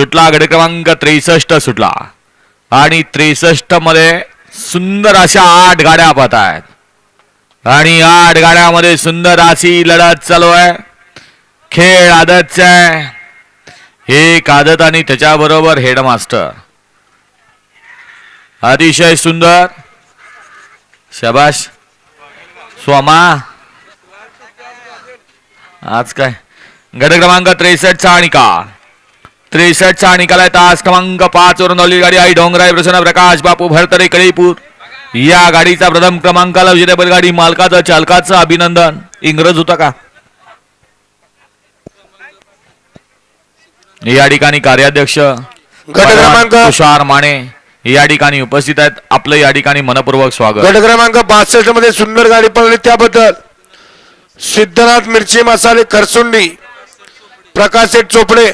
सुटला गड क्रमांक त्रेसष्ट सुटला. आणि त्रेसष्टमध्ये सुंदर अशा आठ गाड्या पाहत आहेत आणि आठ गाड्यामध्ये सुंदर अशी लढत चालू आहे. खेळ आदतचा आहे. एक आदत आणि त्याच्याबरोबर हेडमास्टर. अतिशय सुंदर. शबाश. स्वामा. आज काय? गट क्रमांक त्रेसष्टचा आणि का? त्रेसष्टचा निकाल आहे तास क्रमांक पाच वरून आलेली गाडी आई डोंगराय प्रसन्न प्रकाश बापू भरतरे कळीपूर. या गाडीचा प्रथम क्रमांकाला विजेतेपद गाडी मालकाचं चालकाचं अभिनंदन. इंग्रज होता का या ठिकाणी कार्याध्यक्ष क्रमांक- तुषार माने या ठिकाणी उपस्थित आहेत. आपलं या ठिकाणी मनपूर्वक स्वागत. गट क्रमांक बासष्टमध्ये सुंदर गाडी पळली त्याबद्दल सिद्धनाथ मिरची मसाले खरसुंडी प्रकाश चोपडे